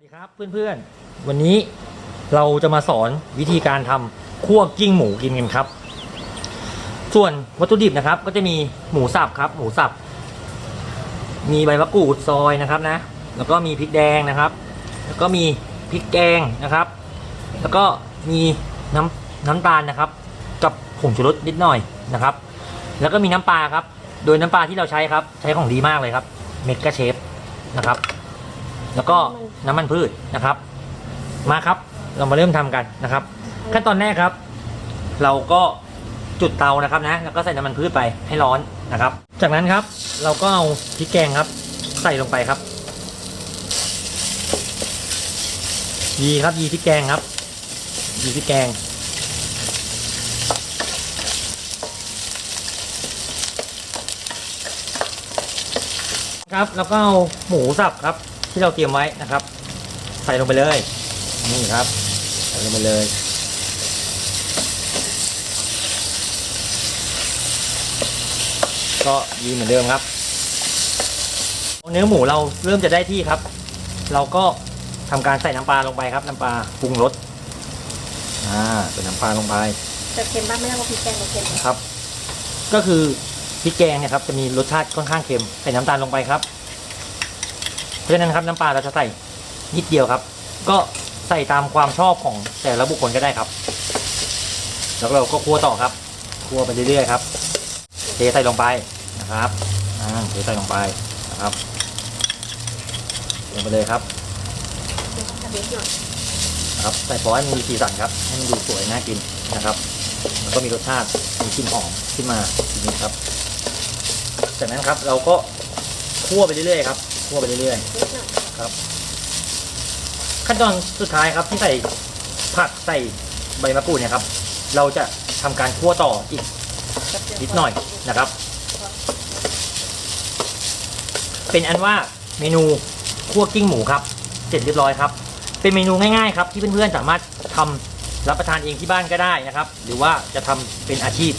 สวัสดีครับเพื่อนๆ วันนี้เราจะมาสอนวิธีการทำคั่วกิ้งหมูกินกันครับ ส่วนวัตถุดิบนะครับ ก็จะมีหมูสับครับ หมูสับ มีใบมะกรูดซอยนะครับนะ แล้วก็มีพริกแดงนะครับ แล้วก็มีพริกแกงนะครับ แล้วก็มีน้ำน้ำตาลนะครับ กับผงชูรสนิดหน่อยนะครับ แล้วก็มีน้ำปลาครับ โดยน้ำปลาที่เราใช้ครับ ใช้ของดีมากเลยครับ เมกะเชฟนะครับ แล้วก็ น้ำมันพืชนะครับ มาครับเรามาเริ่มทำกันนะครับ ขั้นตอนแรกครับ เราก็จุดเตานะครับนะแล้วก็ใส่น้ำมันพืชไปให้ร้อนนะครับ จากนั้นครับเราก็เอาพริกแกงครับ ใส่ลงไปครับ ยีครับยีพริกแกงครับยีพริกแกงครับแล้วก็เอาหมูสับครับ ที่เราเตรียมไว้นะครับ ใส่ลงไปเลย นี่ครับ ใส่ลงไปเลย ก็ยีเหมือนเดิมครับ เนื้อหมูเราเริ่มจะได้ที่ครับ เราก็ทำการใส่น้ำปลาลงไปครับ น้ำปลาปรุงรสอ่าใส่น้ำปลาลงไปจะเค็มบ้างไม่ต้องเอาพริกแกงมาเค็มครับ ก็คือพริกแกงเนี่ยครับจะมีรสชาติค่อนข้างเค็มใส่น้ำตาลลงไปครับเพราะฉะนั้นครับน้ำปลาเราจะใส่นิดเดียวครับ ก็ใส่ตามความชอบของแต่ละบุคคลก็ได้ครับ แล้วเราก็คั่วต่อครับคั่วไปเรื่อยๆครับเทใส่ลงไปนะครับอ่าเทใส่ลงไปนะครับลงไปเลยครับทำเล็กหน่อยนะครับใส่พอให้มันมีสีสันครับให้มันดูสวยน่ากินนะครับ แล้วก็มีรสชาติมีกลิ่นหอมขึ้นมาทีนี้ครับ จากนั้นครับเราก็คั่วไปเรื่อยๆครับ คั่วไปเรื่อยๆครับ ขั้นตอนสุดท้ายครับที่ใส่ผักใส่ใบมะกรูดเนี่ยครับ เราจะทำการคั่วต่ออีกนิดหน่อยนะครับ เป็นอันว่าเมนูคั่วกิ้งหมูครับเสร็จเรียบร้อยครับ เป็นเมนูง่ายๆครับที่เพื่อนๆสามารถทำรับประทานเองที่บ้านก็ได้นะครับ หรือว่าจะทำเป็นอาชีพ